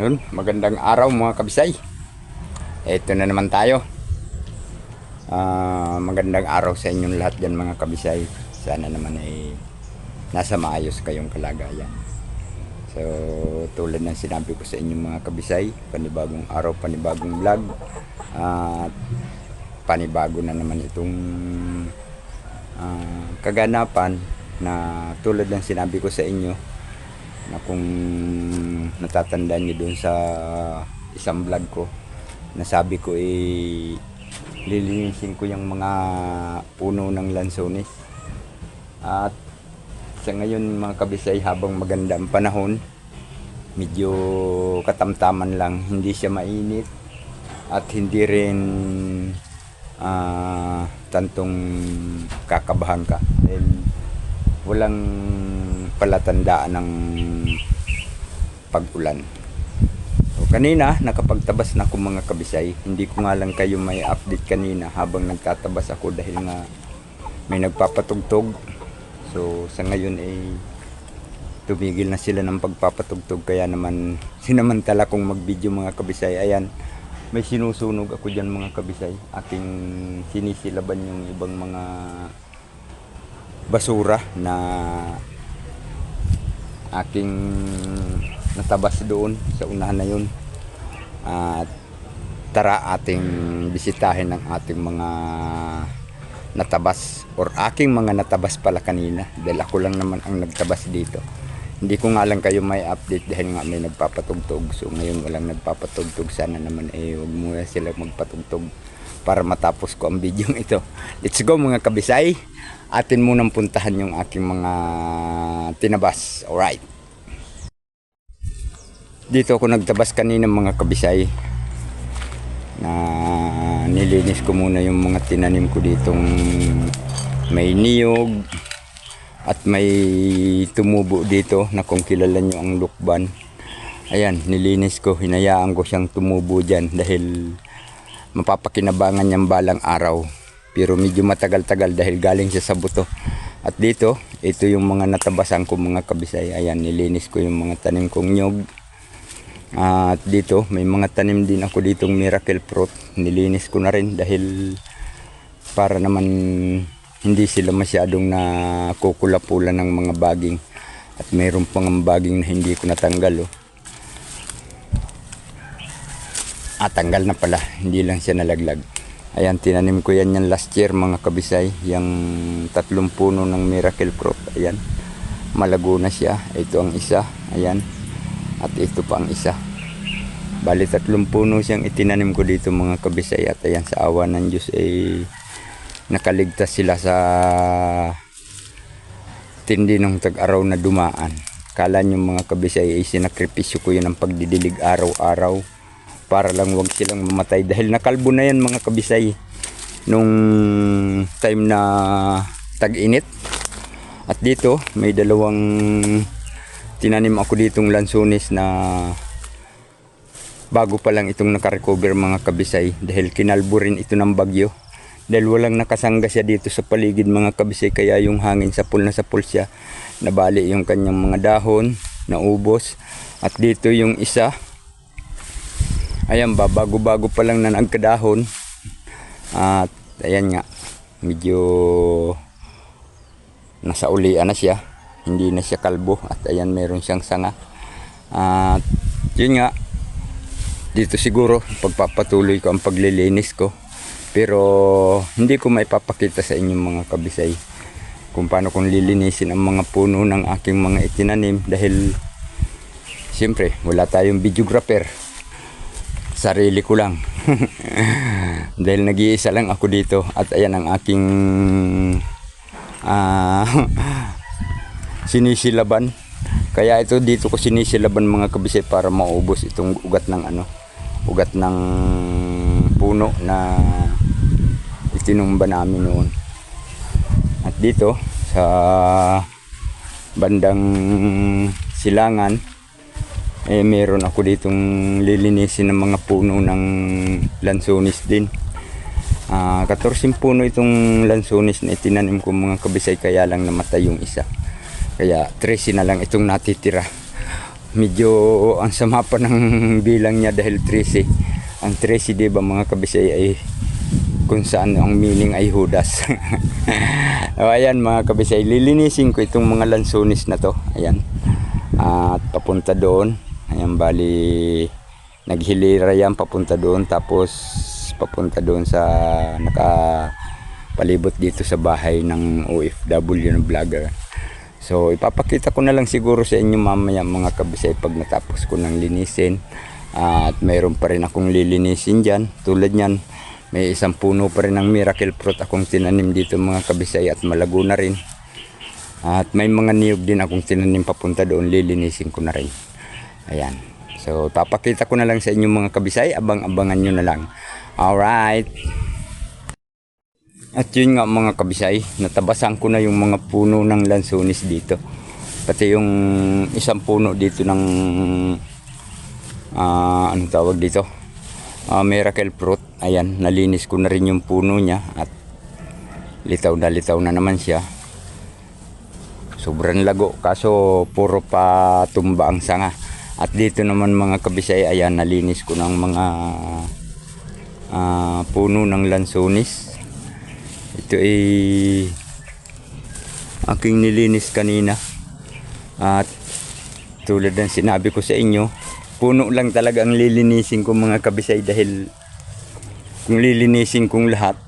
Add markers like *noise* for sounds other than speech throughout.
Yun, magandang araw mga kabisay. Ito na naman tayo. Ah, magandang araw sa inyong lahat dyan mga kabisay. Sana naman ay nasa maayos kayong kalagayan. So, tulad ng sinabi ko sa inyong mga kabisay, panibagong araw, panibagong vlog. At panibago na naman itong ah, kaganapan na tulad ng sinabi ko sa inyo na kung natatandaan niyo doon sa isang vlog ko nasabi ko eh lilinisin ko yung mga puno ng lansones. At sa ngayon mga kabisay habang maganda ang panahon medyo katamtaman lang hindi siya mainit at hindi rin ah, tantong kakabahan ka. Dahil walang palatandaan ng pag-ulan. So, kanina, nakapagtabas na ako mga kabisay. Hindi ko nga lang kayo may update kanina habang nagtatabas ako dahil nga may nagpapatugtog. So, sa ngayon ay tumigil na sila ng pagpapatugtog kaya naman *laughs* sinamantala kong mag-video mga kabisay. Ayan, may sinusunog ako dyan mga kabisay. Aking sinisilaban yung ibang mga basura na aking natabas doon sa unahan na yun. At tara ating bisitahin ng ating mga natabas or aking mga natabas pala kanina dahil ako lang naman ang nagtabas dito. Hindi ko nga lang kayo may update dahil nga may nagpapatugtog. So ngayon walang nagpapatugtog. Sana naman eh huwag muna sila magpatugtog para matapos ko ang video *laughs* ito. Let's go mga kabisay. Atin munang puntahan yung aking mga tinabas. Alright. Dito ako nagtabas kanina mga kabisay. Na nilinis ko muna yung mga tinanim ko ditong may niyog at may tumubo dito na kung kilala nyo ang lukban. Ayan nilinis ko. Hinayaan ko siyang tumubo dyan dahil mapapakinabangan niyang balang araw. Pero medyo matagal-tagal dahil galing siya sa buto. At dito ito yung mga natabasan ko mga kabisay. Ayan nilinis ko yung mga tanim kong nyog at dito, may mga tanim din ako ditong miracle fruit. Nilinis ko na rin dahil para naman hindi sila masyadong nakukulapulan ng mga baging. At mayroon pang baging na hindi ko natanggal. Oh. Ah, tanggal na pala. Hindi lang siya nalaglag. Ayan, tinanim ko yan yan last year mga kabisay. Yung tatlong puno ng miracle fruit. Ayan, malago na siya. Ito ang isa. Ayan. At ito pa ang isa. Bali tatlong puno siyang itinanim ko dito mga kabisay at ayan sa awa ng Diyos ay nakaligtas sila sa tindi ng tag-araw na dumaan. Kala nyo mga kabisay ay sinakripisyo ko yun ang pagdidilig araw-araw para lang wag silang mamatay dahil nakalbo na yan mga kabisay nung time na tag-init. At dito may dalawang tinanim ako ditong lansones na bago pa lang itong nakarecover mga kabisay dahil kinalbo rin ito ng bagyo. Dahil walang nakasangga siya dito sa paligid mga kabisay kaya yung hangin sa pool na sa pool siya nabali yung kanyang mga dahon naubos. At dito yung isa ayan ba bago bago pa lang na nagkadahon. At ayan nga medyo nasa ulian na siya hindi na siya kalbo. At ayan meron siyang sanga. At yun nga dito siguro pagpapatuloy ko ang paglilinis ko. Pero hindi ko maipapakita sa inyong mga kabisay kung paano kong lilinisin ang mga puno ng aking mga itinanim. Dahil siyempre wala tayong videographer. Sarili ko lang. *laughs* Dahil nag-iisa lang ako dito. At ayan ang aking ah *laughs* sinisilaban. Kaya ito dito ko sinisilaban mga kabisay para maubos itong ugat ng ano ugat ng puno na itinumba namin noon. At dito sa bandang silangan eh meron ako ditong lilinisin ng mga puno ng lansonis din. Ah, 14 puno itong lansones na itinanim ko mga kabisay kaya lang namatay yung isa. Kaya 13 na lang itong natitira. medyo ang sama pa ng bilang niya dahil 13. Ang 13 di ba mga kabisay ay kung saan ang meaning ay hudas. *laughs* o ayan mga kabisay, lilinisin ko itong mga lansonis na to. Ayan. At papunta doon. Ayan bali naghilira yan papunta doon tapos papunta doon sa naka palibot dito sa bahay ng OFW ng vlogger. So ipapakita ko na lang siguro sa inyo mamaya mga kabisay pag natapos ko ng linisin. at mayroon pa rin akong lilinisin dyan. Tulad nyan, may isang puno pa rin ng miracle fruit akong tinanim dito mga kabisay at malago na rin. At may mga niyog din akong tinanim papunta doon, lilinisin ko na rin. Ayan. So, papakita ko na lang sa inyo mga kabisay, abang-abangan nyo na lang. Alright. At yun nga mga kabisay, natabasan ko na yung mga puno ng lansonis dito. Pati yung isang puno dito ng, ah anong tawag dito? Ah, miracle fruit. Ayan, nalinis ko na rin yung puno niya at litaw na litaw na naman siya. Sobrang lago kaso puro pa tumba ang sanga. At dito naman mga kabisay, ayan nalinis ko ng mga ah, puno ng lansonis. Ito ay aking nilinis kanina. At tulad ng sinabi ko sa inyo, puno lang talaga ang lilinisin ko mga kabisay dahil kung lilinisin kong lahat,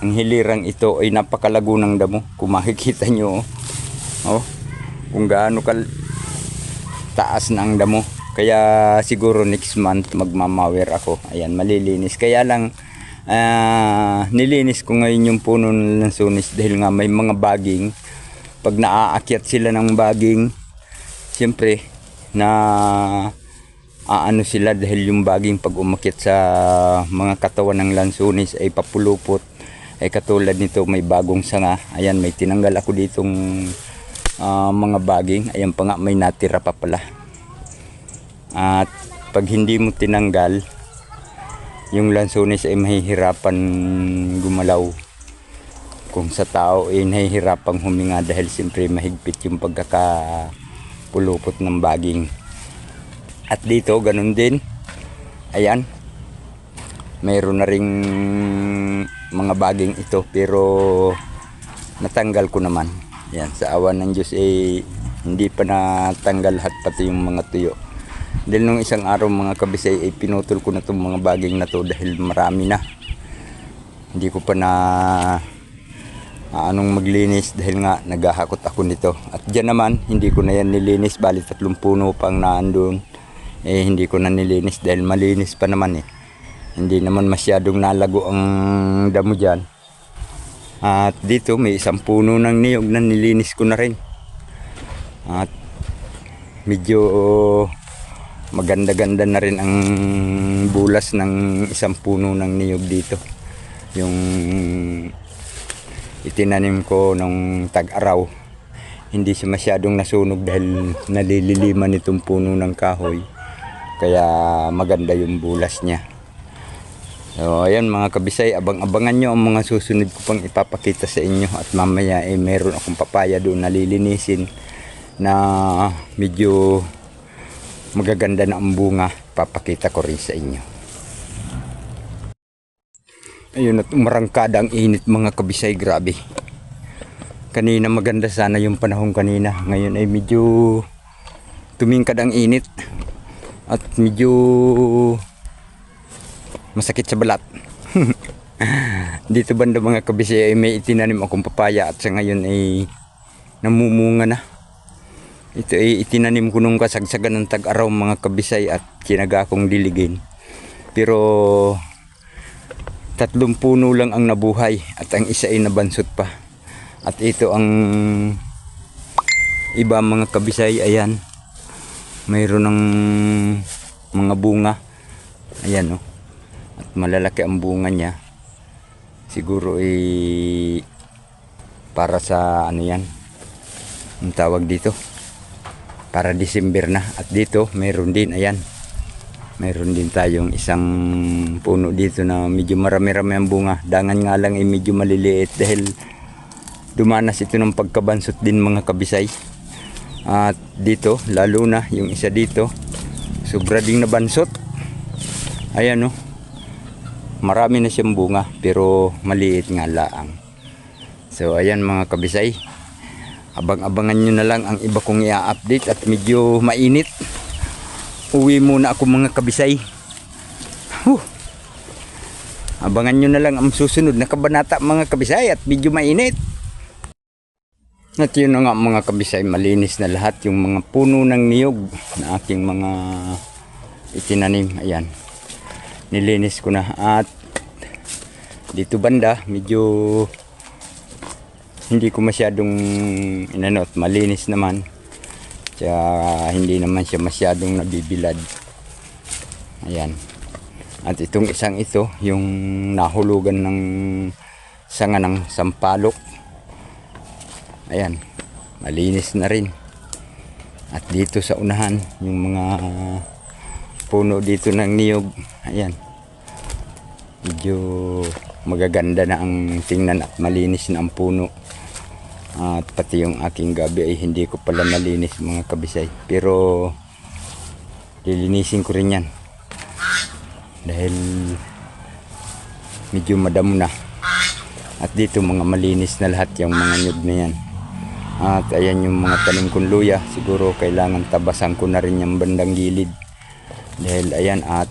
ang hilirang ito ay napakalago ng damo. Kung makikita nyo, oh, kung gaano kal taas na ang damo. Kaya siguro next month magmamawer ako. Ayan, malilinis. Kaya lang, ah, nilinis ko ngayon yung puno ng lansones dahil nga may mga baging. Pag naaakyat sila ng baging, siyempre, na aano sila dahil yung baging pag umakyat sa mga katawan ng lansones ay papulupot. Ay katulad nito may bagong sanga. Ayan may tinanggal ako ditong ah, mga baging. Ayan pa nga may natira pa pala. At pag hindi mo tinanggal yung lansones ay mahihirapan gumalaw kung sa tao ay nahihirapang huminga dahil siyempre mahigpit yung pagkakapulupot ng baging at dito, ganun din. Ayan. Mayroon na ring mga baging ito pero natanggal ko naman. Yan, sa awan ng Diyos eh hindi pa natanggal lahat pati yung mga tuyo. Dahil nung isang araw mga kabisay ay pinutol ko na itong mga baging na to dahil marami na. Hindi ko pa na anong maglinis dahil nga naghahakot ako nito. At dyan naman, hindi ko na yan nilinis. Bali tatlong puno pang naandun eh hindi ko na nilinis dahil malinis pa naman eh hindi naman masyadong nalago ang damo dyan at dito may isang puno ng niyog na nilinis ko na rin at medyo maganda-ganda na rin ang bulas ng isang puno ng niyog dito. Yung itinanim ko nung tag-araw hindi siya masyadong nasunog dahil nalililiman itong puno ng kahoy. Kaya maganda yung bulas niya. So ayan mga kabisay abang-abangan nyo ang mga susunod ko pang ipapakita sa inyo. At mamaya eh meron akong papaya doon nalilinisin na medyo magaganda na ang bunga. Papakita ko rin sa inyo. Ayun at umarangkada ang init mga kabisay. Grabe. Kanina maganda sana yung panahon kanina. Ngayon ay medyo tumingkad ang init. At medyo masakit sa balat. *laughs* Dito banda mga kabisi ay may itinanim akong papaya. At sa ngayon ay namumunga na ito ay itinanim ko nung kasagsagan ng tag-araw mga kabisay at kinaga akong diligin. Pero tatlong puno lang ang nabuhay at ang isa ay nabansot pa. At ito ang iba mga kabisay. Ayan. Mayroon ng mga bunga. Ayan oh. At malalaki ang bunga niya. Siguro eh para sa ano yan? Ang tawag dito para December na at dito mayroon din ayan mayroon din tayong isang puno dito na medyo marami-rami ang bunga dangan nga lang ay medyo maliliit dahil dumanas ito ng pagkabansot din mga kabisay At dito, lalo na yung isa dito, sobra ding nabansot. Ayan no. Marami na siyang bunga pero maliit nga laang. So ayan mga kabisay. Abang-abangan nyo na lang ang iba kong i-update at medyo mainit. Uwi muna ako mga kabisay. Huh. Abangan nyo na lang ang susunod na kabanata mga kabisay at medyo mainit. At yun na nga mga kabisay, malinis na lahat yung mga puno ng niyog na aking mga itinanim. Ayan, nilinis ko na. At dito banda, medyo hindi ko masyadong inanot, malinis naman. Kaya hindi naman siya masyadong nabibilad. Ayan. At itong isang ito, yung nahulugan ng sanga ng sampalok. Ayan, malinis na rin. At dito sa unahan, yung mga puno dito ng niyog. Ayan. Medyo magaganda na ang tingnan at malinis na ang puno. At pati yung aking gabi ay hindi ko pala nalinis mga kabisay. Pero lilinisin ko rin yan. Dahil medyo madamo na. At dito mga malinis na lahat yung mga nyug na yan. At ayan yung mga tanim kong luya. Siguro kailangan tabasan ko na rin yung bandang gilid. Dahil ayan at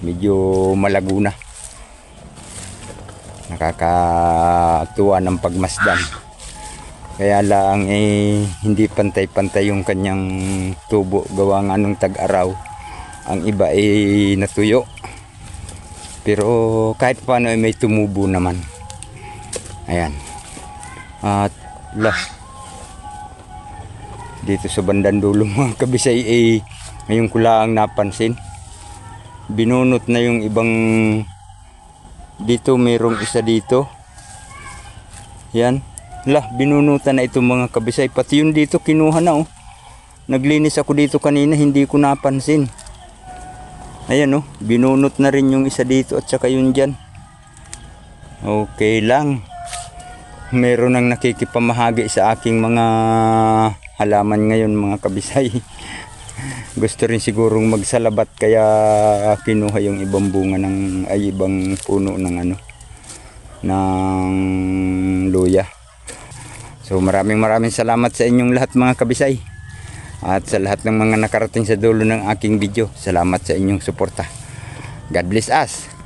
medyo malago na. Nakakatuwa ng pagmasdan. Kaya lang eh hindi pantay-pantay yung kanyang tubo gawa nga nung tag-araw. Ang iba eh natuyo. Pero kahit paano ay may tumubo naman. Ayan. At lah dito sa bandang dulo *laughs* mga kabisay eh ngayon ko lang napansin binunot na yung ibang dito mayroong isa dito yan lah binunutan na itong mga kabisay. Pati yun dito kinuha na oh. Naglinis ako dito kanina hindi ko napansin. Ayan oh. Binunot na rin yung isa dito at saka yun dyan. Okay lang. Meron nang nakikipamahagi sa aking mga halaman ngayon mga kabisay. *laughs* Gusto rin sigurong magsalabat kaya kinuha yung ibang bunga ng ay ibang puno ng ano ng luya so maraming maraming salamat sa inyong lahat mga kabisay. At sa lahat ng mga nakarating sa dulo ng aking video salamat sa inyong suporta. God bless us